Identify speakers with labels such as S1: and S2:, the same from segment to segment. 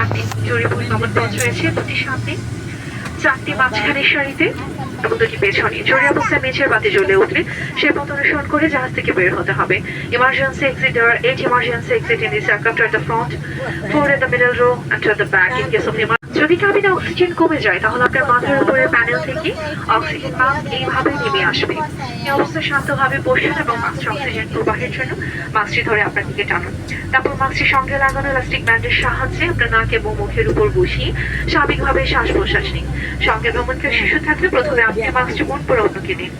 S1: আটটি জরিপুর নম্বর দশ রয়েছে? দুটি সামনে, চারটি মাঝখানের সারিতে, এবং দুটি পেছনে। জরুরি অবস্থায় মেঝের বাতি জ্বলে উঠলে সে পথ অনুসরণ করে জাহাজ থেকে বের হতে হবে। Emergency exit are eight emergency exit in this aircraft the front. Four at the middle row and at the back in case of emergency. যদি কাবিনে অক্সিজেন কমে যায় তাহলে আপনার মাথার উপরের প্যানেল থেকে অক্সিজেন মাস্ক এইভাবে নেমে আসবে। এই অবস্থায় শান্তভাবে বসুন এবং মাস্কটি অক্সিজেন প্রবাহের জন্য মাস্কটি ধরে আপনার দিকে টানুন। তারপর মাস্কটি সঙ্গে লাগানো ইলাস্টিক ব্যান্ডের সাহায্যে আপনার নাক এবং মুখের উপর বসিয়ে স্বাভাবিকভাবে শ্বাস প্রশ্বাস নিন। সঙ্গে ভ্রমণকারী শিশু থাকলে প্রথমে আপনি মাস্কটি মন পরে অন্যকে দিন।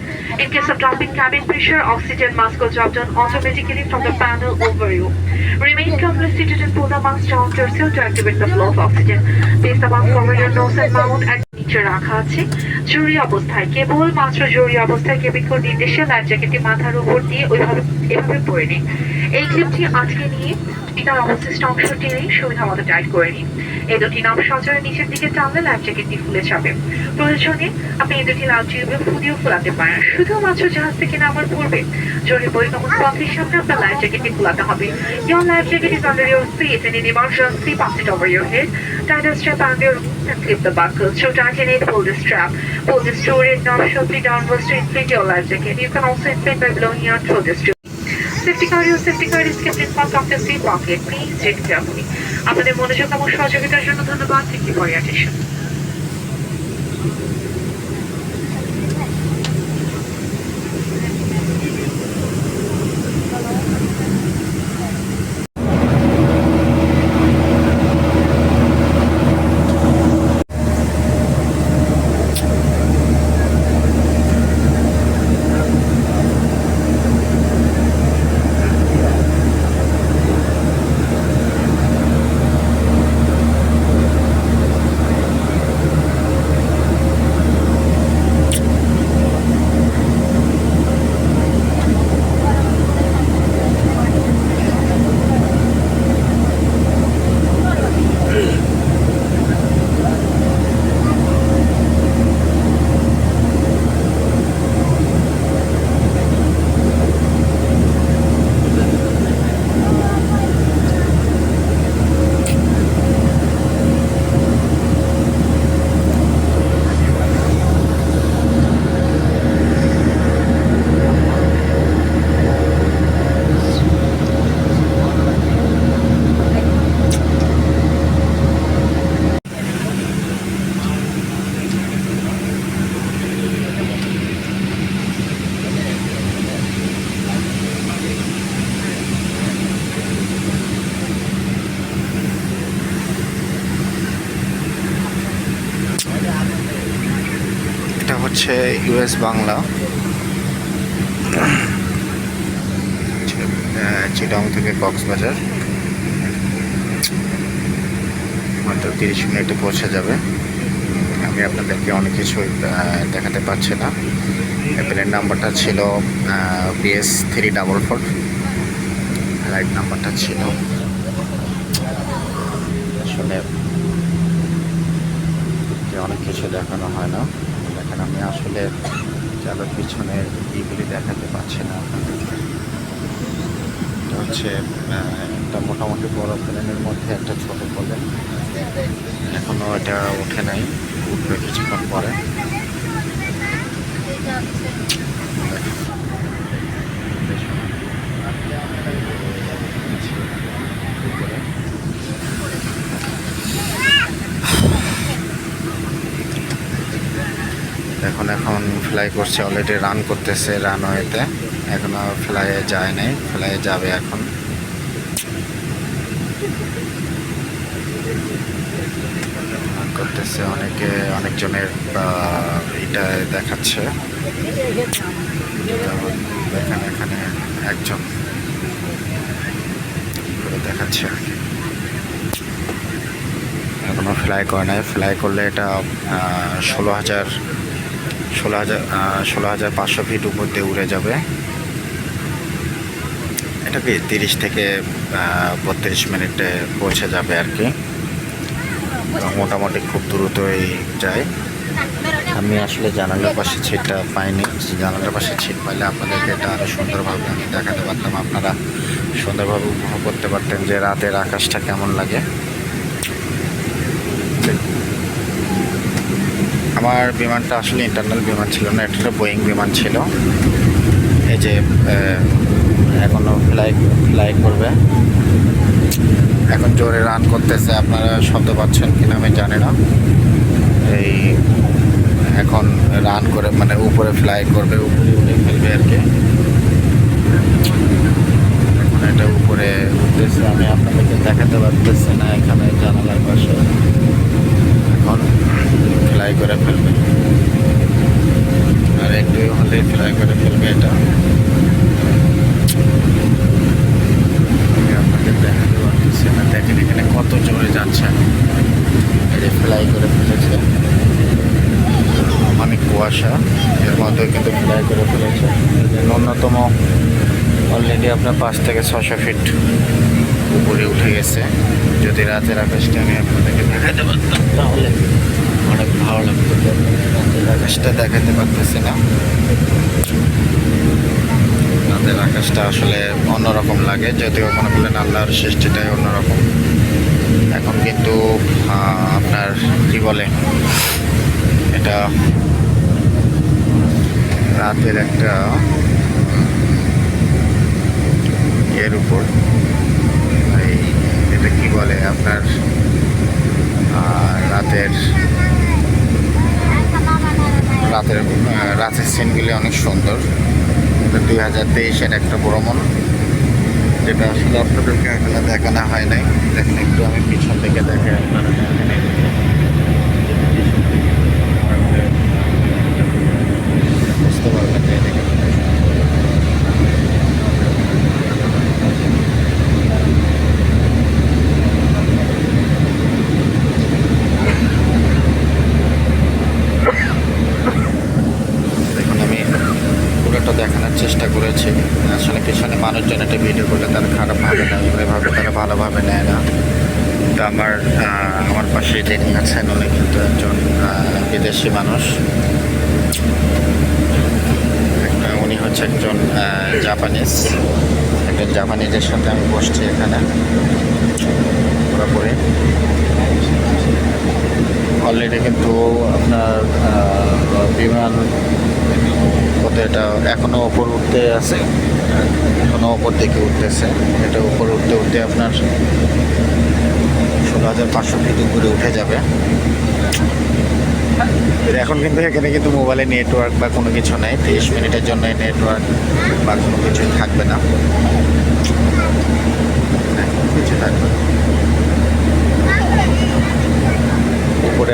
S1: In case of dropping cabin pressure, oxygen mask will drop down automatically from the panel over you. Remain comfortably seated and pull the mask down to yourself to activate the mask over your mouth এক নিচে রাখা আছে। জরুরি অবস্থায় কেবল মাত্র জরুরি অবস্থায় কেবিকো নির্দেশে লাইফ জ্যাকেটটি মাথার উপর দিয়ে ওইভাবে এভাবে পরে নিন। এই ক্লিপটি আটকে নিয়ে দুটির অবশিষ্ট অংশ টেনে সুবিধা মতো টাইট করে নিন এই দুটি নব সচরের নিচের দিকে টানলে লাইফ জ্যাকেটটি ফুলে যাবে প্রয়োজনে আপনি এই দুটি লাল চিরবে ফুলিও ফুলাতে পারেন শুধুমাত্র জাহাজ থেকে নামার পূর্বে জরুরি পরিবহন পথের সামনে আপনার লাইফ জ্যাকেটটি ফুলাতে হবে your life jacket is under your seat and in emergency pass it over your head tighter strap under your and clip the buckle. So tighten it, pull the strap. Pull the steward in, not shortly downwards to inflate your life jacket. You can also inflate by blowing out through the steward. Safety গাড়ি ও safety আপনাদের মনোযোগ এবং সহযোগিতার জন্য ধন্যবাদ। Thank you for ইয়ার
S2: হচ্ছে US Bangla. Chittagong থেকে কক্সবাজার। মাত্র তিরিশ মিনিটে পৌঁছে যাবে। আমি আপনাদেরকে অনেক কিছু দেখাতে পারছি না। অ্যাপেলের নাম্বারটা ছিল BS three double four flight নাম্বারটা ছিল। আসলে অনেক কিছু দেখানো হয় না। আমি আসলে চালক পিছনের ইগুলি দেখাতে পারছি না হচ্ছে একটা মোটামুটি বড় প্লেনের মধ্যে একটা ছোট প্লেন। এখনও এটা ওঠে নাই, উঠবে কিছুক্ষণ পরে। এখন এখন ফ্লাই করছে অলরেডি রান করতেছে রানওয়েতে এখনও ফ্লাইয়ে যায় নাই ফ্লাইয়ে যাবে এখন। করতেছে, অনেকে, অনেকজনের এটা দেখাচ্ছে। দেখেন এখানে একজন দেখাচ্ছে আর কি। এখনও ফ্লাই করে নাই। ফ্লাই করলে এটা ষোলো হাজার ষোলো হাজার ষোলো হাজার পাঁচশো ফিট উপর দিয়ে উড়ে যাবে। এটা কি তিরিশ থেকে বত্রিশ মিনিটে পৌঁছে যাবে আর কি। মোটামুটি খুব দ্রুতই যায়। আমি আসলে জানালার পাশে ছিটটা পাইনি। জানালার পাশে ছিট পাইলে আপনাদেরকে এটা আরও সুন্দরভাবে আমি দেখাতে পারতাম। আপনারা সুন্দরভাবে উপভোগ করতে পারতেন যে রাতের আকাশটা কেমন লাগে। আমার বিমানটা আসলে ইন্টারনাল বিমান ছিল না, এটা একটা বোয়িং বিমান ছিল। এই যে এখনও এখনও ফ্লাই ফ্লাই করবে। এখন জোরে রান করতেছে, আপনারা শব্দ পাচ্ছেন কিনা আমি জানি না। এই এখন রান করে মানে উপরে ফ্লাই করবে, উপরে উঠে ফেলবে আর কি। এখন এটা উপরে উঠতেছে, আমি আপনাদেরকে দেখাতে পারতেছি না এখানে জানালার পাশে। এখন ফ্লাই করে ফেলবে। আর একটু হলে ফ্লাই করে ফেলবে এটা। আপনাদের দেখাতে পারতেছি না। দেখেন এখানে কত জোরে যাচ্ছে। যে ফ্লাই করে ফেলেছে। অনেক কুয়াশা। এর মধ্যেও কিন্তু ফ্লাই করে ফেলেছে। ন্যূনতম অলরেডি আপনার পাঁচ থেকে ছশো ফিট উপরে উঠে গেছে। যদি রাতের আকাশটা আমি আপনাদেরকে দেখাতে পারতাম, তাহলে অনেক ভালো লাগতো। রাতের আকাশটা দেখাতে পারতেছি না। রাতের আকাশটা আসলে অন্যরকম লাগে, যদিও মনে করলেন আল্লাহর সৃষ্টিটাই অন্যরকম। এখন কিন্তু আপনার কি বলে, এটা রাতের একটা এর উপর বলে আপনার রাতের রাতের রাতের সিনগুলি অনেক সুন্দর। দুই হাজার তেইশের একটা ভ্রমণ যেটা আসলে আপনাদেরকে এখানে দেখানো হয় নাই। দেখেন একটু আমি পিছন থেকে দেখে আপনারা দেখেন এই যে। বুঝতে পারবেন যে এদিকে দেখুন আমি পুরোটা দেখানোর চেষ্টা করেছি আসলে পিছনে মানুষজন একটা ভিডিও করলে তারা খারাপ ভাবে না এভাবে তারা ভালোভাবে নেয় না। তো আমার আমার পাশে যিনি আছেন উনি কিন্তু একজন বিদেশি মানুষ। উনি হচ্ছে একজন জাপানিজ। একজন জাপানিজের সাথে আমি বসছি এখানে। পুরোপুরি। অলরেডি কিন্তু আপনার বিমান কত এটা এখনও ওপর উঠতে আছে এখনও ওপর দিকে উঠতেছে। এটা ওপর উঠতে উঠতে আপনার ষোলো হাজার পাঁচশো ফিট উপরে উঠে যাবে। এখন কিন্তু এখানে কিন্তু মোবাইলে নেটওয়ার্ক বা কোনো কিছু নেই তিরিশ মিনিটের জন্য নেটওয়ার্ক বা কোনো কিছু থাকবে না।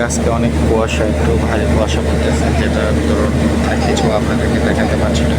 S2: আজকে অনেক কুয়াশা একটু ভারী কুয়াশা পড়তেছে যেটা ধরুন কিছু আপনাদেরকে দেখাতে পারছি না।